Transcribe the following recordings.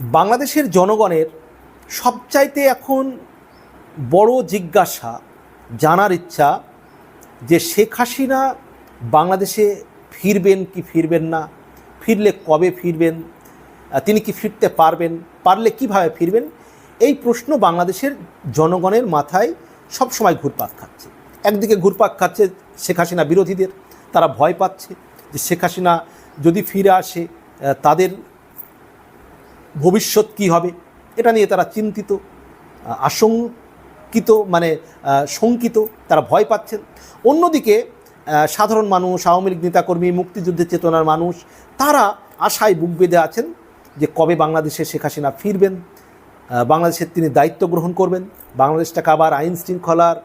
বাংলাদেশের জনগণের সবচাইতে এখন বড় জিজ্ঞাসা, জানার ইচ্ছা যে শেখ হাসিনা বাংলাদেশে ফিরবেন কি ফিরবেন না, ফিরলে কবে ফিরবেন তিনি কি ফিরতে পারবেন, পারলে কীভাবে ফিরবেন, এই প্রশ্ন বাংলাদেশের জনগণের মাথায় সবসময় ঘুরপাক খাচ্ছে। একদিকে ঘুরপাক খাচ্ছে শেখ হাসিনা বিরোধীদের, তারা ভয় পাচ্ছে যে শেখ হাসিনা যদি ফিরে আসে তাদের ভবিষ্যৎ কি হবে? এটা নিয়ে তারা চিন্তিত আশঙ্কিত মানে শঙ্কিত, তারা ভয় পাচ্ছেন। অন্যদিকে সাধারণ মানুষ, আওয়ামী লীগ নেতাকর্মী, মুক্তিযুদ্ধের চেতনার মানুষ, তারা আশায় বুক বেঁধে আছেন যে কবে বাংলাদেশে শেখ হাসিনা ফিরবেন বাংলাদেশের তিনি দায়িত্ব গ্রহণ করবেন, বাংলাদেশটাকে আবার আইন শৃঙ্খলার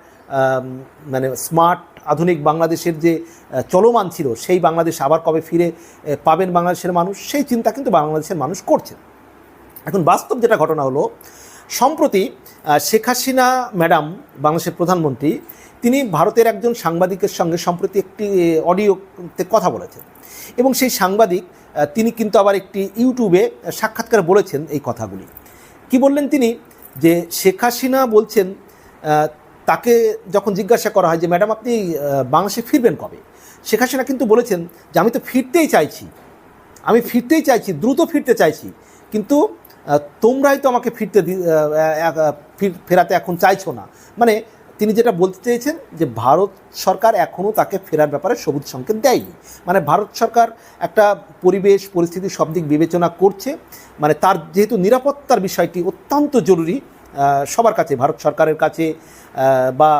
মানে স্মার্ট, আধুনিক বাংলাদেশের যে চলমান ছিল, সেই বাংলাদেশ আবার কবে ফিরে পাবেন বাংলাদেশের মানুষ, সেই চিন্তা কিন্তু বাংলাদেশের মানুষ করছেন। এখন বাস্তব যেটা ঘটনা হলো, সম্প্রতি শেখ হাসিনা ম্যাডাম, বাংলাদেশের প্রধানমন্ত্রী, তিনি ভারতের একজন সাংবাদিকের সঙ্গে সম্প্রতি একটি অডিওতে কথা বলেছেন। এবং সেই সাংবাদিক তিনি কিন্তু আবার একটি ইউটিউবে সাক্ষাৎকার বলেছেন এই কথাগুলি। কি বললেন তিনি? যে শেখ হাসিনা বলছেন তাকে যখন জিজ্ঞাসা করা হয় যে, ম্যাডাম, আপনি বাংলাদেশে ফিরবেন কবে? শেখ হাসিনা কিন্তু বলেছেন যে, আমি তো ফিরতেই চাইছি। আমি ফিরতেই চাইছি, দ্রুত ফিরতে চাইছি। কিন্তু তোমরাই তো আমাকে ফিরতে ফেরাতে এখন চাইছো না। মানে তিনি যেটা বলতে চেয়েছেন যে ভারত সরকার এখনও তাকে ফেরার ব্যাপারে সবুজ সংকেত দেয়নি। মানে ভারত সরকার একটা পরিবেশ, পরিস্থিতি সব দিক বিবেচনা করছে। মানে তার যেহেতু নিরাপত্তার বিষয়টি অত্যন্ত জরুরি সবার কাছে, ভারত সরকারের কাছে বা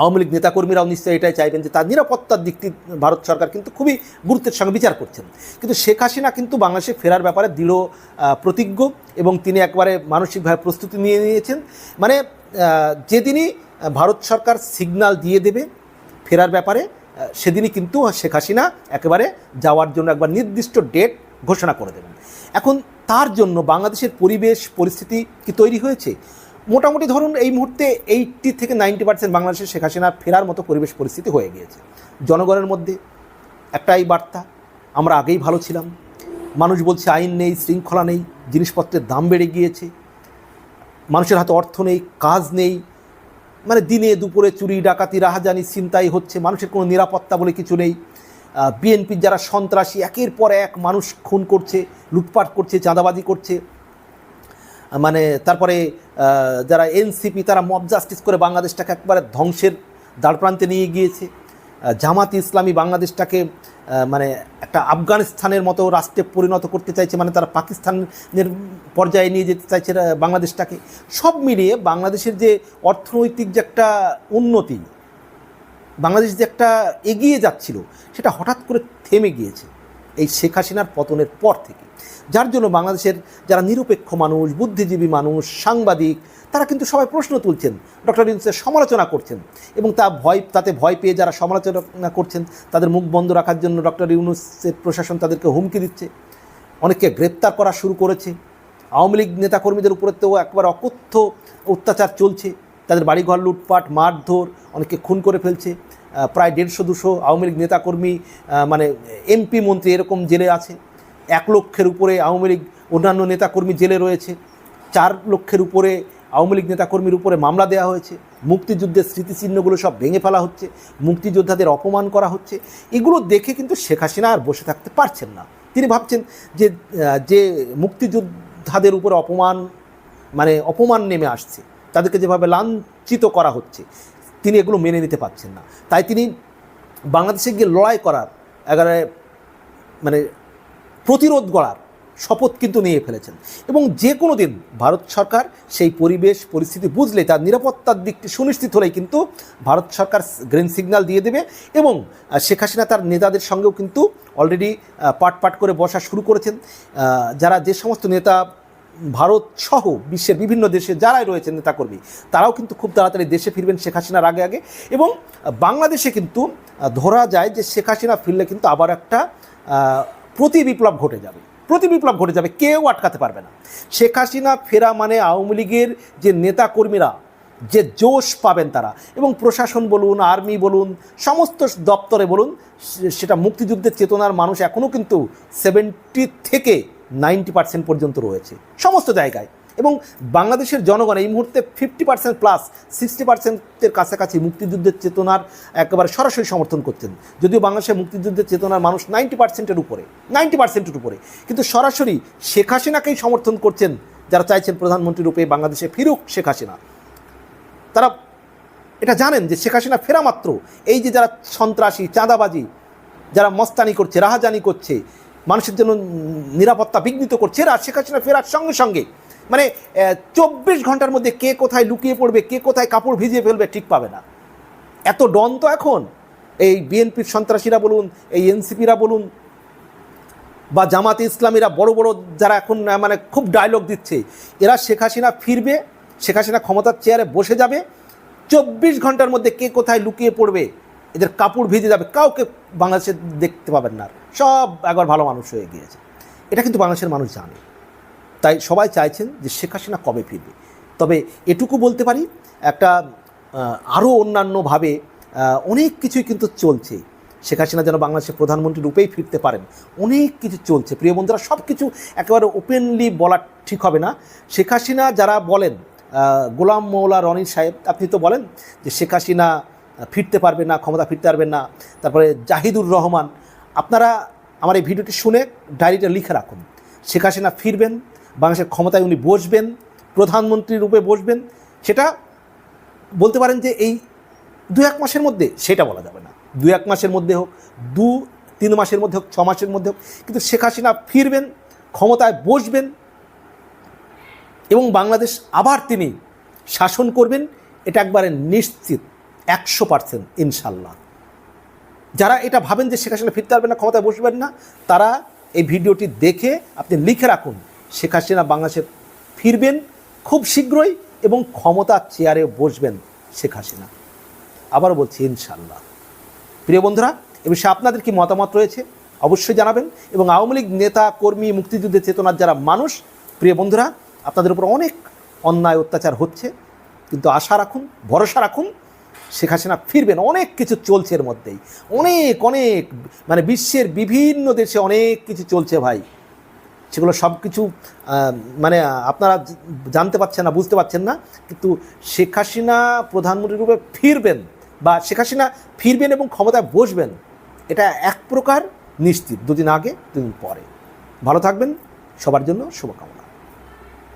আওয়ামী লীগ নেতাকর্মীরাও নিশ্চয়ই এটাই চাইবেন যে তার নিরাপত্তার দিকটি ভারত সরকার কিন্তু খুবই গুরুত্বের সঙ্গে বিচার করছেন। কিন্তু শেখ হাসিনা কিন্তু বাংলাদেশে ফেরার ব্যাপারে দৃঢ় প্রতিজ্ঞ এবং তিনি একবারে মানসিকভাবে প্রস্তুতি নিয়ে নিয়েছেন। মানে যেদিনই ভারত সরকার সিগন্যাল দিয়ে দেবে ফেরার ব্যাপারে সেদিনই কিন্তু শেখ হাসিনা একেবারে যাওয়ার জন্য একবার নির্দিষ্ট ডেট ঘোষণা করে দেবেন। এখন তার জন্য বাংলাদেশের পরিবেশ, পরিস্থিতি কি তৈরি হয়েছে? মোটামুটি ধরুন এই মুহূর্তে এইটটি থেকে নাইনটি পার্সেন্ট বাংলাদেশের শেখ হাসিনার ফেরার মতো পরিবেশ পরিস্থিতি হয়ে গিয়েছে। জনগণের মধ্যে একটাই বার্তা, আমরা আগেই ভালো ছিলাম। মানুষ বলছে আইন নেই, শৃঙ্খলা নেই, জিনিসপত্রের দাম বেড়ে গিয়েছে। মানুষের হাতে অর্থ নেই, কাজ নেই। মানে দিনে দুপুরে চুরি, ডাকাতি, রাহাজানি চিন্তাই হচ্ছে। মানুষের কোনো নিরাপত্তা বলে কিছু নেই। বিএনপির যারা সন্ত্রাসী, একের পর এক মানুষ খুন করছে, লুটপাট করছে, চাঁদাবাজি করছে। মানে তারপরে যারা এনসিপি, তারা মব জাস্টিস করে বাংলাদেশটাকে একবারে ধ্বংসের দ্বারপ্রান্তে নিয়ে গিয়েছে। জামাত ইসলামী বাংলাদেশটাকে মানে একটা আফগানিস্তানের মতো রাষ্ট্রে পরিণত করতে চাইছে মানে তারা পাকিস্তানের পর্যায়ে নিয়ে যেতে চাইছে বাংলাদেশটাকে। সব মিলিয়ে বাংলাদেশের যে অর্থনৈতিক যে একটা উন্নতি, বাংলাদেশ যে একটা এগিয়ে যাচ্ছিল, সেটা হঠাৎ করে থেমে গিয়েছে। এই শেখ হাসিনার পতনের পর থেকে। যার জন্য বাংলাদেশের যারা নিরপেক্ষ মানুষ, বুদ্ধিজীবী মানুষ, সাংবাদিক, তারা কিন্তু সবাই প্রশ্ন তুলছেন, ডক্টর ইউনুসের সমালোচনা করছেন এবং তা ভয়, তাতে ভয় পেয়ে যারা সমালোচনা করছেন, তাদের মুখ বন্ধ রাখার জন্য ডক্টর ইউনুসের প্রশাসন তাদেরকে হুমকি দিচ্ছে। অনেককে গ্রেপ্তার করা শুরু করেছে। আওয়ামী লীগ নেতাকর্মীদের উপরে তো একবার অকথ্য অত্যাচার চলছে। তাদের বাড়িঘর লুটপাট, মারধর অনেকে খুন করে ফেলছে। প্রায় দেড়শো, দুশো আওয়ামী লীগ নেতাকর্মী মানে এমপি মন্ত্রী এরকম জেলে আছে। এক লক্ষের উপরে আওয়ামী লীগ, অন্যান্য নেতাকর্মী জেলে রয়েছে। চার লক্ষের উপরে আওয়ামী লীগ নেতাকর্মীর উপরে মামলা দেওয়া হয়েছে। মুক্তিযুদ্ধের স্মৃতিচিহ্নগুলো সব ভেঙে ফেলা হচ্ছে। মুক্তিযোদ্ধাদের অপমান করা হচ্ছে। এগুলো দেখে কিন্তু শেখ হাসিনা আর বসে থাকতে পারছেন না। তিনি ভাবছেন যে যে মুক্তিযোদ্ধাদের উপরে অপমান মানে অপমান নেমে আসছে, তাদেরকে যেভাবে লাঞ্ছিত করা হচ্ছে তিনি এগুলো মেনে নিতে পারছেন না। তাই তিনি বাংলাদেশে গিয়ে লড়াই করার এগারে মানে প্রতিরোধ গড়ার শপথ কিন্তু নিয়ে ফেলেছেন। এবং যে কোনো দিন ভারত সরকার সেই পরিবেশ, পরিস্থিতি বুঝলে তার নিরাপত্তার দিকটি সুনিশ্চিত হলেই কিন্তু ভারত সরকার গ্রিন সিগন্যাল দিয়ে দেবে এবং শেখ হাসিনা তার নেতাদের সঙ্গেও কিন্তু অলরেডি পাট পাট করে বসা শুরু করেছেন। যারা যে সমস্ত নেতা ভারত সহ বিশ্বের বিভিন্ন দেশে যারাই রয়েছেন নেতাকর্মী, তারাও কিন্তু খুব তাড়াতাড়ি দেশে ফিরবেন শেখ হাসিনার আগে আগে এবং বাংলাদেশে কিন্তু ধরা যায় যে শেখ হাসিনা ফিরলে কিন্তু আবার একটা প্রতি বিপ্লব ঘটে যাবে। প্রতি বিপ্লব ঘটে যাবে, কেউ আটকাতে পারবে না। শেখ হাসিনা ফেরা মানে আওয়ামী লীগের যে নেতাকর্মীরা, যে জোশ পাবেন তারা এবং প্রশাসন বলুন, আর্মি বলুন, সমস্ত দপ্তরে বলুন সেটা মুক্তিযুদ্ধের চেতনার মানুষ এখনও কিন্তু সেভেন্টি থেকে নাইনটি পার্সেন্ট পর্যন্ত রয়েছে, সমস্ত জায়গায়। এবং বাংলাদেশের জনগণ এই মুহূর্তে ফিফটি পার্সেন্ট প্লাস, সিক্সটি পার্সেন্টের কাছাকাছি মুক্তিযুদ্ধের চেতনার একেবারে সরাসরি সমর্থন করছেন। যদিও বাংলাদেশের মুক্তিযুদ্ধের চেতনার মানুষ নাইনটি পার্সেন্টের উপরে, নাইনটি পার্সেন্টের উপরে। কিন্তু সরাসরি শেখ হাসিনাকেই সমর্থন করছেন যারা চাইছেন প্রধানমন্ত্রী রূপে বাংলাদেশে ফিরুক শেখ হাসিনা। তারা এটা জানেন যে শেখ হাসিনা ফেরা মাত্র। এই যে যারা সন্ত্রাসী, চাঁদাবাজি, যারা মস্তানি করছে, রাহাজানি করছে মানুষের জন্য নিরাপত্তা বিঘ্নিত করছে। এরা শেখ হাসিনা ফেরার সঙ্গে সঙ্গে মানে চব্বিশ ঘণ্টার মধ্যে কে কোথায় লুকিয়ে পড়বে, কে কোথায় কাপড় ভিজিয়ে ফেলবে ঠিক পাবে না। এত ডন তো এখন। এই বিএনপির সন্ত্রাসীরা বলুন, এই এনসিপিরা বলুন, বা জামাতে ইসলামীরা বড় বড় যারা এখন মানে খুব ডায়লগ দিচ্ছে, এরা শেখ হাসিনা ফিরবে, শেখ হাসিনা ক্ষমতার চেয়ারে বসে যাবে, চব্বিশ ঘণ্টার মধ্যে কে কোথায় লুকিয়ে পড়বে, এদের কাপড় ভিজে যাবে, কাউকে বাংলাদেশে দেখতে পাবেন না আর। সব একবার ভালো মানুষ হয়ে গিয়েছে। এটা কিন্তু বাংলাদেশের মানুষ জানে। তাই সবাই চাইছেন যে শেখ হাসিনা কবে ফিরবে। তবে এটুকু বলতে পারি, একটা আরও অন্যান্যভাবে অনেক কিছুই কিন্তু চলছে। শেখ হাসিনা যেন বাংলাদেশের প্রধানমন্ত্রী রূপেই ফিরতে পারেন। অনেক কিছু চলছে। প্রিয় বন্ধুরা সব কিছু একেবারে ওপেনলি বলা ঠিক হবে না। শেখ হাসিনা যারা বলেন গোলাম মৌলা রনি সাহেব, আপনি তো বলেন যে শেখ হাসিনা ফিরতে পারবে না, ক্ষমতা ফিরতে পারবেন না। তারপরে জাহিদুর রহমান আপনারা আমার এই ভিডিওটি শুনে ডায়েরিটা লিখে রাখুন। শেখ হাসিনা ফিরবেন, বাংলাদেশের ক্ষমতায় উনি বসবেন, প্রধানমন্ত্রী রূপে বসবেন, সেটা বলতে পারেন যে এই দু এক মাসের মধ্যে সেটা বলা যাবে না। দু এক মাসের মধ্যে হোক, দু, তিন মাসের মধ্যে হোক, ছ মাসের মধ্যে হোক, কিন্তু শেখ হাসিনা ফিরবেন, ক্ষমতায় বসবেন এবং বাংলাদেশ আবার তিনি শাসন করবেন, এটা একবারে নিশ্চিত, একশো পার্সেন্ট ইনশাল্লাহ। যারা এটা ভাবেন যে শেখ হাসিনা ফিরতে পারবেন না, ক্ষমতায় বসবেন না, তারা এই ভিডিওটি দেখে আপনি লিখে রাখুন, শেখ হাসিনা বাংলাদেশে ফিরবেন খুব শীঘ্রই এবং ক্ষমতার চেয়ারে বসবেন শেখ হাসিনা। আবারও বলছি ইনশাল্লাহ প্রিয় বন্ধুরা, এ বিষয়ে আপনাদের কি মতামত রয়েছে অবশ্যই জানাবেন এবং আওয়ামী লীগ নেতা, কর্মী, মুক্তিযুদ্ধের চেতনার যারা মানুষ, প্রিয় বন্ধুরা, আপনাদের উপর অনেক অন্যায় অত্যাচার হচ্ছে, কিন্তু আশা রাখুন, ভরসা রাখুন শেখ হাসিনা ফিরবেন, অনেক কিছু চলছে এর মধ্যেই। অনেক অনেক মানে বিশ্বের বিভিন্ন দেশে অনেক কিছু চলছে ভাই। সেগুলো সব কিছু মানে আপনারা জানতে পারছেন না, বুঝতে পারছেন না, কিন্তু শেখ হাসিনা প্রধানমন্ত্রী রূপে ফিরবেন বা শেখ হাসিনা ফিরবেন এবং ক্ষমতায় বসবেন, এটা এক প্রকার নিশ্চিত দুদিন আগে, দুদিন পরে। ভালো থাকবেন, সবার জন্য শুভকামনা।